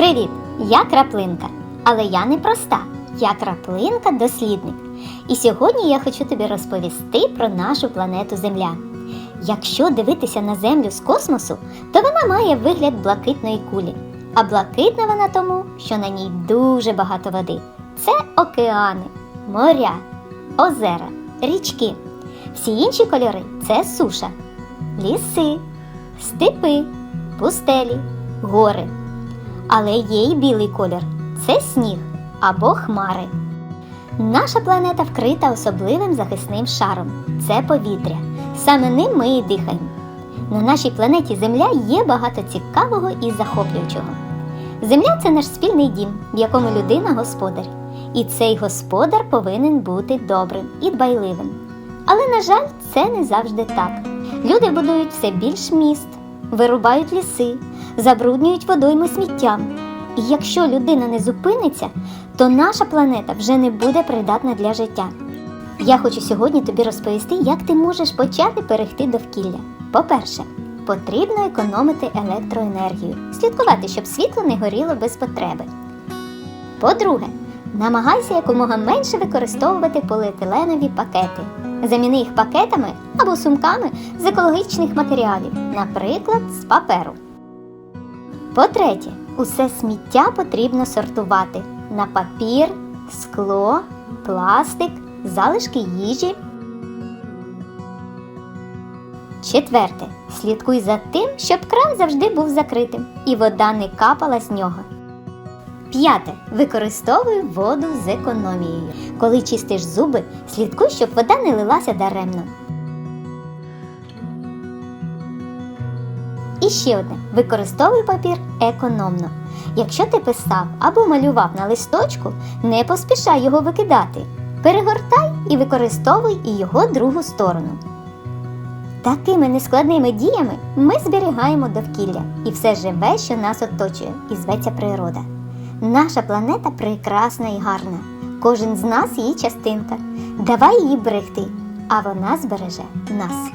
Привіт! Я краплинка. Але я не проста. Я краплинка дослідник. І сьогодні я хочу тобі розповісти про нашу планету Земля. Якщо дивитися на Землю з космосу, то вона має вигляд блакитної кулі. А блакитна вона тому, що на ній дуже багато води. Це океани, моря, озера, річки. Всі інші кольори це суша, ліси, степи, пустелі, гори. Але є й білий колір це сніг або хмари. Наша планета вкрита особливим захисним шаром це повітря. Саме ним ми і дихаємо. На нашій планеті Земля є багато цікавого і захоплюючого. Земля це наш спільний дім, в якому людина господар. І цей господар повинен бути добрим і дбайливим. Але, на жаль, це не завжди так. Люди будують все більш міст, вирубають ліси, забруднюють водойми сміттям. І якщо людина не зупиниться, то наша планета вже не буде придатна для життя. Я хочу сьогодні тобі розповісти, як ти можеш почати берегти довкілля. По-перше, потрібно економити електроенергію, слідкувати, щоб світло не горіло без потреби. По-друге, намагайся якомога менше використовувати поліетиленові пакети. Заміни їх пакетами або сумками з екологічних матеріалів, наприклад, з паперу. По-третє, усе сміття потрібно сортувати на папір, скло, пластик, залишки їжі. Четверте. Слідкуй за тим, щоб кран завжди був закритим і вода не капала з нього. П'яте. Використовуй воду з економією. Коли чистиш зуби, слідкуй, щоб вода не лилася даремно. Ще одне: використовуй папір економно. Якщо ти писав або малював на листочку, не поспішай його викидати. Перегортай і використовуй і його другу сторону. Такими нескладними діями ми зберігаємо довкілля і все живе, що нас оточує, і зветься природа. Наша планета прекрасна і гарна. Кожен з нас її частинка. Давай її берегти, а вона збереже нас.